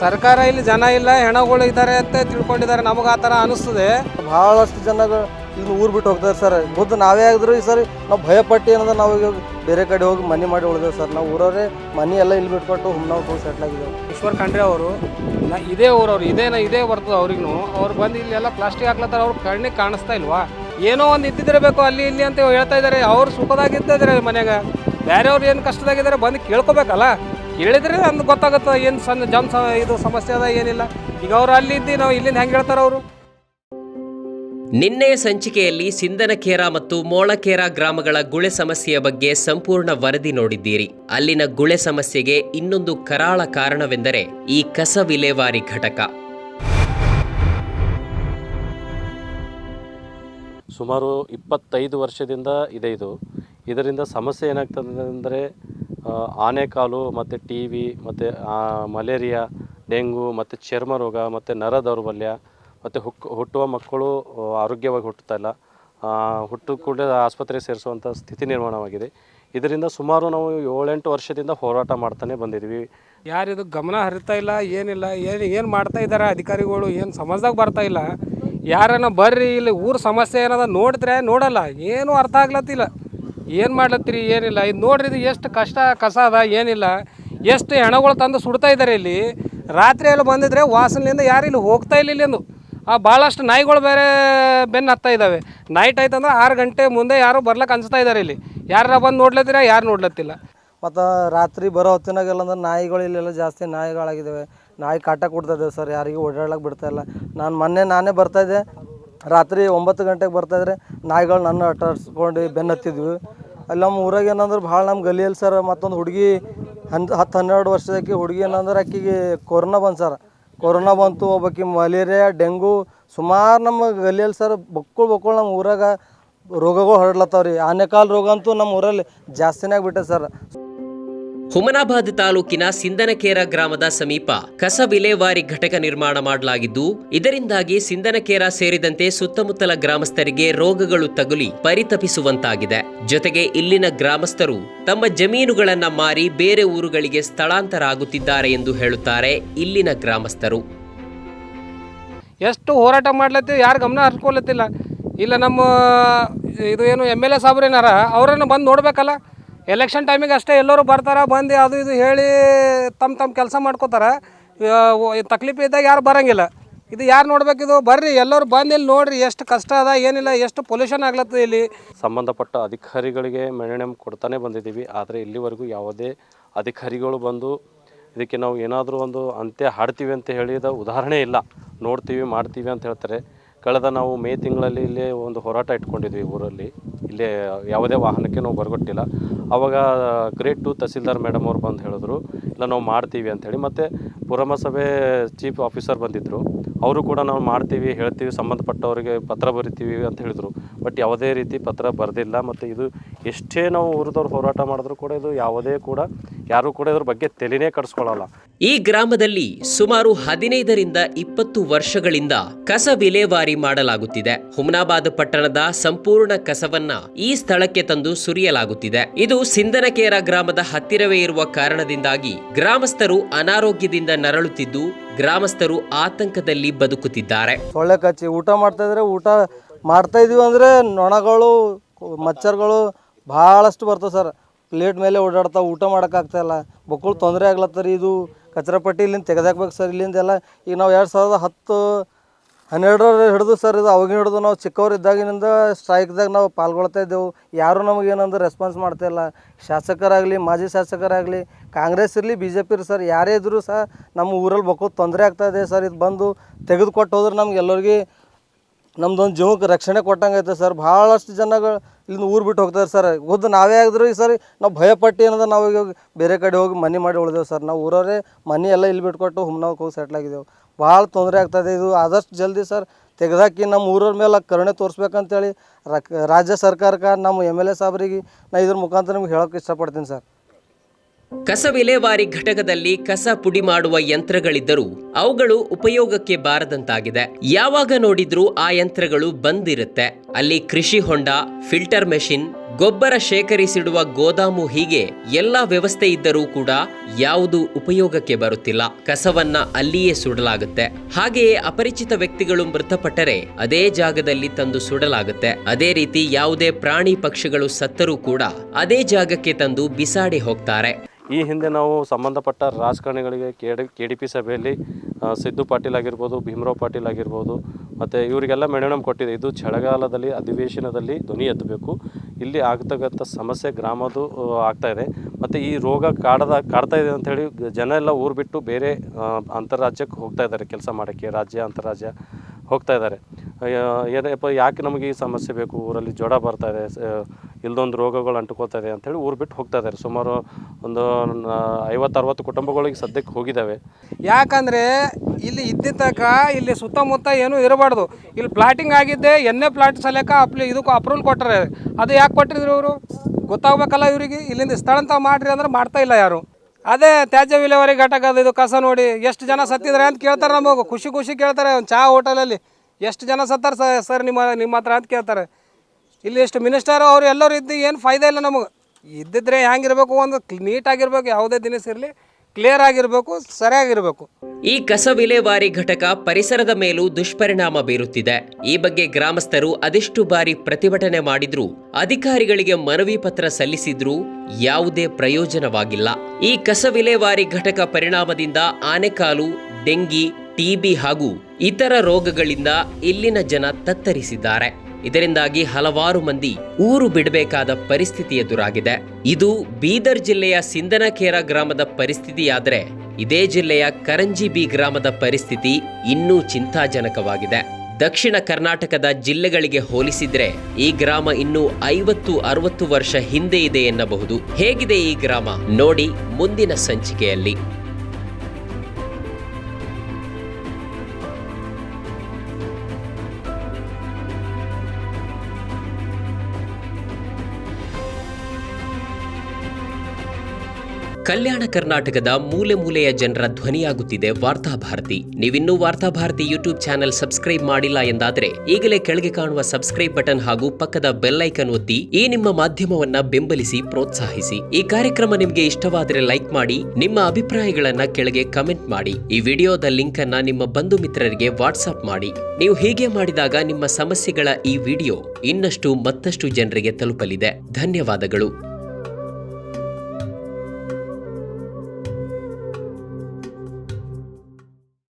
ಸರ್ಕಾರ ಇಲ್ಲಿ ಜನ ಇಲ್ಲ ಹೆಣಗಳು ಇದ್ದಾರೆ ಅಂತ ತಿಳ್ಕೊಂಡಿದ್ದಾರೆ. ನಮಗೆ ಆ ಥರ ಅನಿಸ್ತದೆ. ಭಾಳಷ್ಟು ಜನಗಳು ಇಲ್ಲಿ ಊರು ಬಿಟ್ಟು ಹೋಗ್ತಾರೆ ಸರ್. ಬುದ್ಧ ನಾವೇ ಆಗಿದ್ರು ಈ ಸರಿ ನಾವು ಭಯಪಟ್ಟು ಏನಂದ್ರೆ ನಾವು ಬೇರೆ ಕಡೆ ಹೋಗಿ ಮನೆ ಮಾಡಿ ಉಳಿದೇವೆ ಸರ್. ನಾವು ಊರವರೇ ಮನೆ ಎಲ್ಲ ಇಲ್ಲಿ ಬಿಟ್ಕೊಟ್ಟು ಹುಮ್ನಾವ್ ಹೋಗಿ ಸೆಟ್ಲ್ ಆಗಿದ್ದೇವೆ. ಈಶ್ವರ್ ಖಂಡ್ರೆ ಅವರು ನಾ ಇದೇ ಊರವ್ರು ಇದೇನ ಇದೇ ಬರ್ತದೆ ಅವ್ರಿಗೂ ಅವ್ರು ಬಂದು ಇಲ್ಲೆಲ್ಲ ಪ್ಲಾಸ್ಟಿಕ್ ಹಾಕ್ಲತ್ತಾರ ಅವ್ರು ಕಣ್ಣಿಗೆ ಕಾಣಿಸ್ತಾ ಇಲ್ವಾ? ಏನೋ ಒಂದು ಇದ್ದಿದ್ದಿರಬೇಕು ಅಲ್ಲಿ ಇಲ್ಲಿ ಅಂತ ಹೇಳ್ತಾ ಇದ್ದಾರೆ. ಅವ್ರು ಸುಖದಾಗಿದ್ದಾರೆ ಮನ್ಯಾಗ. ಬೇರೆಯವ್ರು ಏನು ಕಷ್ಟದಾಗಿದ್ದಾರೆ ಬಂದು ಕೇಳ್ಕೊಬೇಕಲ್ಲ? ಕೇಳಿದ್ರೆ ನಮ್ಗೆ ಗೊತ್ತಾಗುತ್ತೆ ಏನು ಸಣ್ಣ ಜಮ್ ಸ ಇದು ಸಮಸ್ಯೆ ಅದ ಏನಿಲ್ಲ. ಈಗ ಅವ್ರು ಅಲ್ಲಿ ಇದ್ದು ನಾವು ಇಲ್ಲಿಂದ ಹೆಂಗೆ ಹೇಳ್ತಾರೆ ಅವರು? ನಿನ್ನೆಯ ಸಂಚಿಕೆಯಲ್ಲಿ ಸಿಂದನಖೇರ ಮತ್ತು ಮೋಳಕೇರ ಗ್ರಾಮಗಳ ಗುಳೆ ಸಮಸ್ಯೆಯ ಬಗ್ಗೆ ಸಂಪೂರ್ಣ ವರದಿ ನೋಡಿದ್ದೀರಿ. ಅಲ್ಲಿನ ಗುಳೆ ಸಮಸ್ಯೆಗೆ ಇನ್ನೊಂದು ಕರಾಳ ಕಾರಣವೆಂದರೆ ಈ ಕಸ ವಿಲೇವಾರಿ ಘಟಕ. ಸುಮಾರು ಇಪ್ಪತ್ತೈದು ವರ್ಷದಿಂದ ಇದೆ ಇದು. ಇದರಿಂದ ಸಮಸ್ಯೆ ಏನಾಗ್ತದೆ ಅಂದರೆ ಆನೆಕಾಲು ಮತ್ತು ಟಿ ವಿ ಮತ್ತು ಮಲೇರಿಯಾ ಡೆಂಗು ಮತ್ತು ಚರ್ಮ ರೋಗ ಮತ್ತು ನರ ದೌರ್ಬಲ್ಯ ಮತ್ತು ಹುಕ್ ಹುಟ್ಟುವ ಮಕ್ಕಳು ಆರೋಗ್ಯವಾಗಿ ಹುಟ್ಟುತ್ತಾ ಇಲ್ಲ. ಆ, ಹುಟ್ಟು ಕೂಡ ಆಸ್ಪತ್ರೆಗೆ ಸೇರಿಸುವಂಥ ಸ್ಥಿತಿ ನಿರ್ಮಾಣವಾಗಿದೆ. ಇದರಿಂದ ಸುಮಾರು ನಾವು ಏಳೆಂಟು ವರ್ಷದಿಂದ ಹೋರಾಟ ಮಾಡ್ತಾನೆ ಬಂದಿದ್ದೀವಿ. ಯಾರಿದು ಗಮನ ಹರಿತಾ ಇಲ್ಲ ಏನಿಲ್ಲ ಏನು ಏನು ಮಾಡ್ತಾ ಇದ್ದಾರೆ ಅಧಿಕಾರಿಗಳು ಏನು ಸಮಾಜದಾಗ ಬರ್ತಾ ಇಲ್ಲ. ಯಾರನ್ನ ಬರ್ರಿ ಇಲ್ಲಿ ಊರ ಸಮಸ್ಯೆ ಏನದ ನೋಡಿದ್ರೆ ನೋಡಲ್ಲ ಏನು ಅರ್ಥ ಆಗ್ಲತ್ತಿಲ್ಲ. ಏನು ಮಾಡ್ಲತ್ತೀರಿ? ಏನಿಲ್ಲ. ಇದು ನೋಡ್ರಿ, ಇದು ಎಷ್ಟು ಕಷ್ಟ, ಕಸ ಅದ, ಏನಿಲ್ಲ. ಎಷ್ಟು ಹೆಣಗಳು ತಂದು ಸುಡ್ತಾ ಇದ್ದಾರೆ ಇಲ್ಲಿ. ರಾತ್ರಿ ಎಲ್ಲ ಬಂದಿದ್ರೆ ವಾಸನೆಯಿಂದ ಯಾರು ಇಲ್ಲಿ ಹೋಗ್ತಾ ಇಲ್ಲ ಇಲ್ಲಿಂದು ಆ ಭಾಳಷ್ಟು ನಾಯಿಗಳು ಬೇರೆ ಬೆನ್ನು ಹತ್ತಾ ಇದ್ದಾವೆ ನೈಟ್ ಆಯ್ತಂದ್ರೆ ಆರು ಗಂಟೆ ಮುಂದೆ ಯಾರು ಬರ್ಲಕ್ಕೆ ಅನ್ಸ್ತಾ ಇದ್ದಾರೆ ಇಲ್ಲಿ. ಯಾರ ಬಂದು ನೋಡ್ಲತ್ತೀರ, ಯಾರು ನೋಡ್ಲತ್ತಿಲ್ಲ. ಮತ್ತು ರಾತ್ರಿ ಬರೋ ಹೊತ್ತಿನಾಗೆಲ್ಲ ಅಂದ್ರೆ ನಾಯಿಗಳು ಇಲ್ಲೆಲ್ಲ ಜಾಸ್ತಿ ನಾಯಿಗಳಾಗಿದ್ದಾವೆ ನಾಯಿ ಕಾಟ ಕೊಡ್ತಾಯಿದ್ದೇವೆ ಸರ್, ಯಾರಿಗೂ ಓಡಾಡ್ಲಕ್ಕೆ ಬಿಡ್ತಾ ಇಲ್ಲ. ನಾನು ಮೊನ್ನೆ ನಾನೇ ಬರ್ತಾಯಿದ್ದೆ ರಾತ್ರಿ ಒಂಬತ್ತು ಗಂಟೆಗೆ ಬರ್ತಾಯಿದ್ರೆ ನಾಯಿಗಳು ನನ್ನ ಅಟ್ಟಾಡ್ಸ್ಕೊಂಡು ಬೆನ್ನು ಹತ್ತಿದ್ವಿ. ಅಲ್ಲಿ ನಮ್ಮ ಊರಾಗ ಏನಂದ್ರೆ ಭಾಳ ನಮ್ಮ ಗಲಿಯಲ್ಲಿ ಸರ್ ಮತ್ತೊಂದು ಹುಡುಗಿ ಹನ್, ಹತ್ತು ಹನ್ನೆರಡು ವರ್ಷದಕ್ಕೆ ಹುಡುಗಿ ಏನಂದ್ರೆ ಆಕಿಗೆ ಕೊರೋನಾ ಬಂತು ಸರ್. ಕೊರೋನಾ ಬಂತು, ಒಬ್ಬಾಕಿ ಮಲೇರಿಯಾ, ಡೆಂಗೂ, ಸುಮಾರು ನಮ್ಮ ಗಲಿಯಲ್ಲಿ ಸರ್ ಬಕ್ಕುಳ್ ಬಕ್ಕುಳ್ ನಮ್ಮ ಊರಾಗ ರೋಗಗಳು ಹರಡ್ಲತ್ತಾವ್ರಿ. ಆನೆಕಾಲು ರೋಗ ಅಂತೂ ನಮ್ಮ ಊರಲ್ಲಿ ಜಾಸ್ತಿನೇ ಆಗಿಬಿಟ್ಟೆ ಸರ್. ಹುಮನಾಬಾದ್ ತಾಲೂಕಿನ ಸಿಂದನಕೇರ ಗ್ರಾಮದ ಸಮೀಪ ಕಸ ವಿಲೇವಾರಿ ಘಟಕ ನಿರ್ಮಾಣ ಮಾಡಲಾಗಿದ್ದು, ಇದರಿಂದಾಗಿ ಸಿಂದನಕೇರ ಸೇರಿದಂತೆ ಸುತ್ತಮುತ್ತಲ ಗ್ರಾಮಸ್ಥರಿಗೆ ರೋಗಗಳು ತಗುಲಿ ಪರಿತಪಿಸುವಂತಾಗಿದೆ. ಜೊತೆಗೆ ಇಲ್ಲಿನ ಗ್ರಾಮಸ್ಥರು ತಮ್ಮ ಜಮೀನುಗಳನ್ನ ಮಾರಿ ಬೇರೆ ಊರುಗಳಿಗೆ ಸ್ಥಳಾಂತರ ಆಗುತ್ತಿದ್ದಾರೆ ಎಂದು ಹೇಳುತ್ತಾರೆ ಇಲ್ಲಿನ ಗ್ರಾಮಸ್ಥರು. ಎಷ್ಟು ಹೋರಾಟ ಮಾಡ್ಲತ್ತ ಯಾರು ಗಮನ ಹರ್ಕೊಳತ್ತಿಲ್ಲ ಇಲ್ಲ ನಮ್ಮ, ಇದು ಏನು ಎಂ ಎಲ್ ಎ ಸಾಬ್ರೇನಾರ, ಅವರನ್ನು ಬಂದು ನೋಡ್ಬೇಕಲ್ಲ. ಎಲೆಕ್ಷನ್ ಟೈಮಿಗೆ ಅಷ್ಟೇ ಎಲ್ಲರೂ ಬರ್ತಾರೆ, ಬಂದು ಅದು ಇದು ಹೇಳಿ ತಮ್ಮ ತಮ್ಮ ಕೆಲಸ ಮಾಡ್ಕೋತಾರೆ. ತಕ್ಲೀಫ್ ಇದ್ದಾಗ ಯಾರು ಬರಂಗಿಲ್ಲ. ಇದು ಯಾರು ನೋಡ್ಬೇಕಿದು ಬರ್ರಿ, ಎಲ್ಲರೂ ಬಂದು ಇಲ್ಲಿ ನೋಡ್ರಿ ಎಷ್ಟು ಕಷ್ಟ ಅದ, ಏನಿಲ್ಲ, ಎಷ್ಟು ಪೊಲ್ಯೂಷನ್ ಆಗ್ಲತ್ತದ ಇಲ್ಲಿ. ಸಂಬಂಧಪಟ್ಟ ಅಧಿಕಾರಿಗಳಿಗೆ ಮನ್ನಣೆ ಕೊಡ್ತಾನೆ ಬಂದಿದ್ದೀವಿ. ಆದರೆ ಇಲ್ಲಿವರೆಗೂ ಯಾವುದೇ ಅಧಿಕಾರಿಗಳು ಬಂದು ಇದಕ್ಕೆ ನಾವು ಏನಾದರೂ ಒಂದು ಅಂತ್ಯ ಹಾಡ್ತೀವಿ ಅಂತ ಹೇಳಿದ ಉದಾಹರಣೆ ಇಲ್ಲ. ನೋಡ್ತೀವಿ, ಮಾಡ್ತೀವಿ ಅಂತ ಹೇಳ್ತಾರೆ. ಕಳೆದ ನಾವು ಮೇ ತಿಂಗಳಲ್ಲಿ ಇಲ್ಲಿ ಒಂದು ಹೋರಾಟ ಇಟ್ಕೊಂಡಿದ್ವಿ ಊರಲ್ಲಿ. ಇಲ್ಲೇ ಯಾವುದೇ ವಾಹನಕ್ಕೆ ನಾವು ಬರ್ಗೊಟ್ಟಿಲ್ಲ. ಆವಾಗ ಗ್ರೇಟ್ ಟು ತಹಸೀಲ್ದಾರ್ ಮೇಡಮ್ ಅವ್ರು ಬಂದು ಹೇಳಿದ್ರು, ಇಲ್ಲ, ನಾವು ಮಾಡ್ತೀವಿ ಅಂಥೇಳಿ ಮತ್ತು ಪುರಮಸಭೆ ಚೀಫ್ ಆಫೀಸರ್ ಬಂದಿದ್ದರು ಅವರು ಕೂಡ, ನಾವು ಮಾಡ್ತೀವಿ, ಹೇಳ್ತೀವಿ, ಸಂಬಂಧಪಟ್ಟವರಿಗೆ ಪತ್ರ ಬರಿತೀವಿ ಅಂತ ಹೇಳಿದರು. ಬಟ್ ಯಾವುದೇ ರೀತಿ ಪತ್ರ ಬರೆದಿಲ್ಲ. ಮತ್ತು ಇದು ಎಷ್ಟೇ ನಾವು ಊರದವ್ರು ಹೋರಾಟ ಮಾಡಿದ್ರು ಕೂಡ, ಇದು ಯಾವುದೇ ಕೂಡ, ಯಾರೂ ಕೂಡ ಇದ್ರ ಬಗ್ಗೆ ತಲೆನೇ ಕಡಿಸ್ಕೊಳ್ಳಲ್ಲ ಈ ಗ್ರಾಮದಲ್ಲಿ ಸುಮಾರು ಹದಿನೈದರಿಂದ ಇಪ್ಪತ್ತು ವರ್ಷಗಳಿಂದ ಕಸ ವಿಲೇವಾರಿ ಮಾಡಲಾಗುತ್ತಿದೆ. ಹುಮನಾಬಾದ್ ಪಟ್ಟಣದ ಸಂಪೂರ್ಣ ಕಸವನ್ನ ಈ ಸ್ಥಳಕ್ಕೆ ತಂದು ಸುರಿಯಲಾಗುತ್ತಿದೆ. ಇದು ಸಿಂದನಕೇರ ಗ್ರಾಮದ ಹತ್ತಿರವೇ ಇರುವ ಕಾರಣದಿಂದಾಗಿ ಗ್ರಾಮಸ್ಥರು ಅನಾರೋಗ್ಯದಿಂದ ನರಳುತ್ತಿದ್ದು, ಗ್ರಾಮಸ್ಥರು ಆತಂಕದಲ್ಲಿ ಬದುಕುತ್ತಿದ್ದಾರೆ. ಸೊಳ್ಳೆ ಕಚ್ಚಿ ಊಟ ಮಾಡ್ತಾ ಇದ್ರೆ ಊಟ ಮಾಡ್ತಾ ಇದೀವಿ ಅಂದ್ರೆ ನೊಣಗಳು, ಮಚ್ಚರ್ಗಳು ಬಹಳಷ್ಟು ಬರ್ತವೆ ಸರ್. ಪ್ಲೇಟ್ ಮೇಲೆ ಓಡಾಡ್ತಾ ಊಟ ಮಾಡೋಕ್ಕಾಗ್ತಾಯಿಲ್ಲ ಬಕ್ಕಳು ತೊಂದರೆ ಆಗ್ಲತ್ತರಿ ಇದು. ಕಚರಪಟ್ಟಿ ಇಲ್ಲಿಂದ ತೆಗೆದಾಕ್ಬೇಕು ಸರ್, ಇಲ್ಲಿಂದೆಲ್ಲ ಈಗ ನಾವು ಎರಡು ಸಾವಿರದ ಹತ್ತು ಹನ್ನೆರಡರ ಹಿಡಿದು ಸರ್ ಇದು ಅವಾಗಿನ ಹಿಡಿದು ನಾವು ಚಿಕ್ಕವ್ರು ಇದ್ದಾಗಿನಿಂದ ಸ್ಟ್ರೈಕ್ದಾಗ ನಾವು ಪಾಲ್ಗೊಳ್ತಾ ಇದ್ದೆವು. ಯಾರೂ ನಮಗೆ ಏನಂದ್ರೆ ರೆಸ್ಪಾನ್ಸ್ ಮಾಡ್ತಾಯಿಲ್ಲ ಶಾಸಕರಾಗಲಿ, ಮಾಜಿ ಶಾಸಕರಾಗಲಿ, ಕಾಂಗ್ರೆಸ್ ಇರಲಿ ಬಿ ಜೆ ಪಿ ಇರಲಿ ಸರ್, ಯಾರೇ ಇದ್ದರೂ ಸಹ ನಮ್ಮ ಊರಲ್ಲಿ ಬಕ್ಕೋ ತೊಂದರೆ ಆಗ್ತಾ ಇದೆ ಸರ್. ಇದು ಬಂದು ತೆಗೆದುಕೊಟ್ಟು ಹೋದ್ರೆ ನಮ್ಗೆ ಎಲ್ಲರಿಗೆ ನಮ್ದೊಂದು ಜೀವಕ್ಕೆ ರಕ್ಷಣೆ ಕೊಟ್ಟಂಗೆ ಐತೆ ಸರ್. ಭಾಳಷ್ಟು ಜನಗಳು ಇಲ್ಲಿಂದ ಊರು ಬಿಟ್ಟು ಹೋಗ್ತಾರೆ ಸರ್. ಖುದ್ದು ನಾವೇ ಆಗಿದ್ರು ಈ ಸರಿ ನಾವು ಭಯಪಟ್ಟು ಏನದ ನಾವು ಬೇರೆ ಕಡೆ ಹೋಗಿ ಮನೆ ಮಾಡಿ ಉಳಿದೆವು ಸರ್. ನಾವು ಊರವರೇ ಮನೆ ಎಲ್ಲ ಇಲ್ಲಿ ಬಿಟ್ಕೊಟ್ಟು ಹುಮ್ನಾವ್ಕೆ ಹೋಗಿ ಸೆಟ್ಲ್ ಆಗಿದ್ದೆವು. ಭಾಳ ತೊಂದರೆ ಆಗ್ತದೆ ಇದು. ಆದಷ್ಟು ಜಲ್ದಿ ಸರ್ ತೆಗೆದಾಕಿ ನಮ್ಮ ಊರವ್ರ ಮೇಲೆ ಕರುಣೆ ತೋರಿಸ್ಬೇಕಂತೇಳಿ ರಕ್, ರಾಜ್ಯ ಸರ್ಕಾರಕ್ಕೆ, ನಮ್ಮ ಎಂ ಎಲ್ ಎ ಸಾಬ್ರಿಗೆ ನಾ ಇದ್ರ ಮುಖಾಂತರ ನಿಮ್ಗೆ ಹೇಳೋಕೆ ಇಷ್ಟಪಡ್ತೀನಿ ಸರ್. ಕಸ ವಿಲೇವಾರಿ ಘಟಕದಲ್ಲಿ ಕಸ ಪುಡಿ ಮಾಡುವ ಯಂತ್ರಗಳಿದ್ದರೂ ಅವುಗಳು ಉಪಯೋಗಕ್ಕೆ ಬಾರದಂತಾಗಿದೆ. ಯಾವಾಗ ನೋಡಿದ್ರೂ ಆ ಯಂತ್ರಗಳು ಬಂದಿರುತ್ತೆ. ಅಲ್ಲಿ ಕೃಷಿ ಹೊಂಡ, ಫಿಲ್ಟರ್ ಮೆಷಿನ್ ಗೊಬ್ಬರ ಶೇಖರಿಸಿಡುವ ಗೋದಾಮು ಹೀಗೆ ಎಲ್ಲ ವ್ಯವಸ್ಥೆ ಇದ್ದರೂ ಕೂಡ ಯಾವುದು ಉಪಯೋಗಕ್ಕೆ ಬರುತ್ತಿಲ್ಲ. ಕಸವನ್ನ ಅಲ್ಲಿಯೇ ಸುಡಲಾಗುತ್ತೆ. ಹಾಗೆಯೇ ಅಪರಿಚಿತ ವ್ಯಕ್ತಿಗಳು ಮೃತಪಟ್ಟರೆ ಅದೇ ಜಾಗದಲ್ಲಿ ತಂದು ಸುಡಲಾಗುತ್ತೆ. ಅದೇ ರೀತಿ ಯಾವುದೇ ಪ್ರಾಣಿ ಪಕ್ಷಿಗಳು ಸತ್ತರೂ ಕೂಡ ಅದೇ ಜಾಗಕ್ಕೆ ತಂದು ಬಿಸಾಡಿ ಹೋಗ್ತಾರೆ. ಈ ಹಿಂದೆ ನಾವು ಸಂಬಂಧಪಟ್ಟ ರಾಜಕಾರಣಿಗಳಿಗೆ K D K D P ಸಭೆಯಲ್ಲಿ ಸಿದ್ದು ಪಾಟೀಲ್ ಆಗಿರ್ಬೋದು, ಭೀಮರಾವ್ ಪಾಟೀಲ್ ಆಗಿರ್ಬೋದು, ಮತ್ತು ಇವರಿಗೆಲ್ಲ ಮೆಣನಮ್ ಕೊಟ್ಟಿದೆ. ಇದು ಚಳಿಗಾಲದಲ್ಲಿ, ಅಧಿವೇಶನದಲ್ಲಿ ಧ್ವನಿ ಎತ್ತಬೇಕು. ಇಲ್ಲಿ ಆಗ್ತಕ್ಕಂಥ ಸಮಸ್ಯೆ ಗ್ರಾಮದ್ದು ಆಗ್ತಾಯಿದೆ ಮತ್ತು ಈ ರೋಗ ಕಾಡದ, ಕಾಡ್ತಾ ಇದೆ ಅಂಥೇಳಿ ಜನ ಎಲ್ಲ ಊರು ಬಿಟ್ಟು ಬೇರೆ ಅಂತಾರಾಜ್ಯಕ್ಕೆ ಹೋಗ್ತಾ ಇದ್ದಾರೆ, ಕೆಲಸ ಮಾಡೋಕ್ಕೆ, ರಾಜ್ಯ ಅಂತಾರಾಜ್ಯ ಹೋಗ್ತಾ ಇದ್ದಾರೆ. ಏನಪ್ಪ ಯಾಕೆ ನಮಗೆ ಈ ಸಮಸ್ಯೆ ಬೇಕು? ಊರಲ್ಲಿ ಜ್ವರ ಬರ್ತಾ ಇದೆ ಇಲ್ದೊಂದು ರೋಗಗಳು ಅಂಟುಕೊಳ್ತಾ ಅಂತೇಳಿ ಅಂಥೇಳಿ ಊರು ಬಿಟ್ಟು ಹೋಗ್ತಾ ಇದ್ದಾರೆ. ಸುಮಾರು ಒಂದು ಐವತ್ತು ಅರವತ್ತು ಕುಟುಂಬಗಳಿಗೆ ಸದ್ಯಕ್ಕೆ ಹೋಗಿದ್ದಾವೆ. ಯಾಕಂದರೆ ಇಲ್ಲಿ ಇದ್ದಿದ್ದಕ್ಕ ಇಲ್ಲಿ ಸುತ್ತಮುತ್ತ ಏನೂ ಇರಬಾರ್ದು. ಇಲ್ಲಿ ಪ್ಲಾಟಿಂಗ್ ಆಗಿದ್ದೆ ಎನ್ನೇ ಪ್ಲಾಟ್ ಸಲಕ ಅಪ್ಲಿ, ಇದಕ್ಕೂ ಅಪ್ರೂವಲ್ ಕೊಟ್ಟರೆ ಅದು ಯಾಕೆ ಕೊಟ್ಟಿದ್ರು ಇವರು? ಗೊತ್ತಾಗಬೇಕಲ್ಲ ಇವರಿಗೆ. ಇಲ್ಲಿಂದ ಸ್ಥಳಂತ ಮಾಡ್ರಿ ಅಂದ್ರೆ ಮಾಡ್ತಾ ಇಲ್ಲ ಯಾರು. ಅದೇ ತ್ಯಾಜ್ಯ ವಿಲೇವಾರಿ ಘಟಕ ಅದು, ಇದು ಕಸ ನೋಡಿ ಎಷ್ಟು ಜನ ಸತ್ತಿದ್ರೆ ಅಂತ ಕೇಳ್ತಾರೆ ನಮಗೆ. ಖುಷಿ ಖುಷಿ ಕೇಳ್ತಾರೆ. ಒಂದು ಚಹಾ ಹೋಟೆಲಲ್ಲಿ ಎಷ್ಟು ಜನ ಸತ್ತಾರೆ ಸರ್ ನಿಮ್ಮ ನಿಮ್ಮ ಹತ್ರ ಅಂತ ಕೇಳ್ತಾರೆ. ಇಲ್ಲಿ ಎಷ್ಟು ಮಿನಿಸ್ಟರ್ ಅವರು ಎಲ್ಲರೂ ಇದ್ದು ಏನು ಫಾಯ್ದೆ ಇಲ್ಲ ನಮಗೆ. ಇದ್ದಿದ್ರೆ ಹೆಂಗಿರ್ಬೇಕು, ಒಂದು ನೀಟಾಗಿರ್ಬೇಕು ಯಾವುದೇ ದಿನಸ ಇರಲಿ ಕ್ಲಿಯರ್ ಆಗಿರಬೇಕು, ಸರಿಯಾಗಿರಬೇಕು. ಈ ಕಸ ವಿಲೇವಾರಿ ಘಟಕ ಪರಿಸರದ ಮೇಲೂ ದುಷ್ಪರಿಣಾಮ ಬೀರುತ್ತಿದೆ. ಈ ಬಗ್ಗೆ ಗ್ರಾಮಸ್ಥರು ಅದೆಷ್ಟು ಬಾರಿ ಪ್ರತಿಭಟನೆ ಮಾಡಿದ್ರು, ಅಧಿಕಾರಿಗಳಿಗೆ ಮನವಿ ಪತ್ರ ಸಲ್ಲಿಸಿದ್ರೂ ಯಾವುದೇ ಪ್ರಯೋಜನವಾಗಿಲ್ಲ. ಈ ಕಸ ವಿಲೇವಾರಿ ಘಟಕ ಪರಿಣಾಮದಿಂದ ಆನೆಕಾಲು, ಡೆಂಗಿ ಟಿಬಿ ಹಾಗೂ ಇತರ ರೋಗಗಳಿಂದ ಇಲ್ಲಿನ ಜನ ತತ್ತರಿಸಿದ್ದಾರೆ. ಇದರಿಂದಾಗಿ ಹಲವಾರು ಮಂದಿ ಊರು ಬಿಡಬೇಕಾದ ಪರಿಸ್ಥಿತಿ ಎದುರಾಗಿದೆ. ಇದು ಬೀದರ್ ಜಿಲ್ಲೆಯ ಸಿಂದನಕೇರ ಗ್ರಾಮದ ಪರಿಸ್ಥಿತಿಯಾದರೆ ಇದೇ ಜಿಲ್ಲೆಯ ಕರಂಜಿಬಿ ಗ್ರಾಮದ ಪರಿಸ್ಥಿತಿ ಇನ್ನೂ ಚಿಂತಾಜನಕವಾಗಿದೆ. ದಕ್ಷಿಣ ಕರ್ನಾಟಕದ ಜಿಲ್ಲೆಗಳಿಗೆ ಹೋಲಿಸಿದ್ರೆ ಈ ಗ್ರಾಮ ಇನ್ನೂ ಐವತ್ತು ಅರವತ್ತು ವರ್ಷ ಹಿಂದೆ ಇದೆ ಎನ್ನಬಹುದು. ಹೇಗಿದೆ ಈ ಗ್ರಾಮ? ನೋಡಿ ಮುಂದಿನ ಸಂಚಿಕೆಯಲ್ಲಿ. ಕಲ್ಯಾಣ ಕರ್ನಾಟಕದ ಮೂಲೆ ಮೂಲೆಯ ಜನರ ಧ್ವನಿಯಾಗುತ್ತಿದೆ ವಾರ್ತಾಭಾರತಿ ನೀವಿನ್ನೂ ವಾರ್ತಾಭಾರತಿ ಯೂಟ್ಯೂಬ್ ಚಾನೆಲ್ ಸಬ್ಸ್ಕ್ರೈಬ್ ಮಾಡಿಲ್ಲ ಎಂದಾದರೆ ಈಗಲೇ ಕೆಳಗೆ ಕಾಣುವ ಸಬ್ಸ್ಕ್ರೈಬ್ ಬಟನ್ ಹಾಗೂ ಪಕ್ಕದ ಬೆಲ್ಲೈಕನ್ ಒತ್ತಿ ಈ ನಿಮ್ಮ ಮಾಧ್ಯಮವನ್ನ ಬೆಂಬಲಿಸಿ ಪ್ರೋತ್ಸಾಹಿಸಿ. ಈ ಕಾರ್ಯಕ್ರಮ ನಿಮಗೆ ಇಷ್ಟವಾದರೆ ಲೈಕ್ ಮಾಡಿ, ನಿಮ್ಮ ಅಭಿಪ್ರಾಯಗಳನ್ನ ಕೆಳಗೆ ಕಮೆಂಟ್ ಮಾಡಿ. ಈ ವಿಡಿಯೋದ ಲಿಂಕ್ ಅನ್ನ ನಿಮ್ಮ ಬಂಧು ಮಿತ್ರರಿಗೆ ವಾಟ್ಸ್ಆಪ್ ಮಾಡಿ. ನೀವು ಹೀಗೆ ಮಾಡಿದಾಗ ನಿಮ್ಮ ಸಮಸ್ಯೆಗಳ ಈ ವಿಡಿಯೋ ಇನ್ನಷ್ಟು ಮತ್ತಷ್ಟು ಜನರಿಗೆ ತಲುಪಲಿದೆ. ಧನ್ಯವಾದಗಳು.